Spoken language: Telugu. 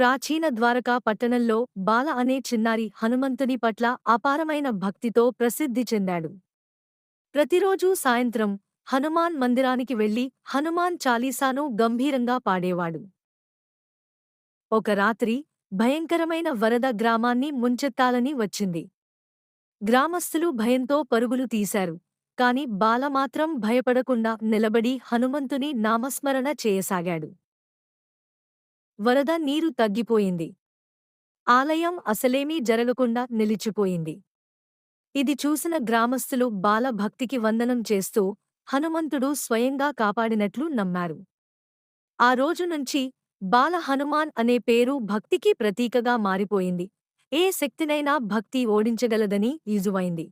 ప్రాచీన ద్వారకా పట్టణంలో బాల అనే చిన్నారి హనుమంతుని పట్ల అపారమైన భక్తితో ప్రసిద్ధి చెందాడు. ప్రతిరోజూ సాయంత్రం హనుమాన్ మందిరానికి వెళ్ళి హనుమాన్ చాలీసాను గంభీరంగా పాడేవాడు. ఒక రాత్రి భయంకరమైన వరద గ్రామాన్ని ముంచెత్తాలని వచ్చింది. గ్రామస్థులు భయంతో పరుగులు తీశారు కాని బాల మాత్రం భయపడకుండా నిలబడి హనుమంతుని నామస్మరణ చేయసాగాడు. వరద నీరు తగ్గిపోయింది. ఆలయం అసలేమీ జరగకుండా నిలిచిపోయింది. ఇది చూసిన గ్రామస్థులు బాలభక్తికి వందనం చేస్తూ హనుమంతుడు స్వయంగా కాపాడినట్లు నమ్మారు. ఆ రోజు నుంచి బాల హనుమాన్ అనే పేరు భక్తికి ప్రతీకగా మారిపోయింది. ఏ శక్తినైనా భక్తి ఓడించగలదని ఈజువైంది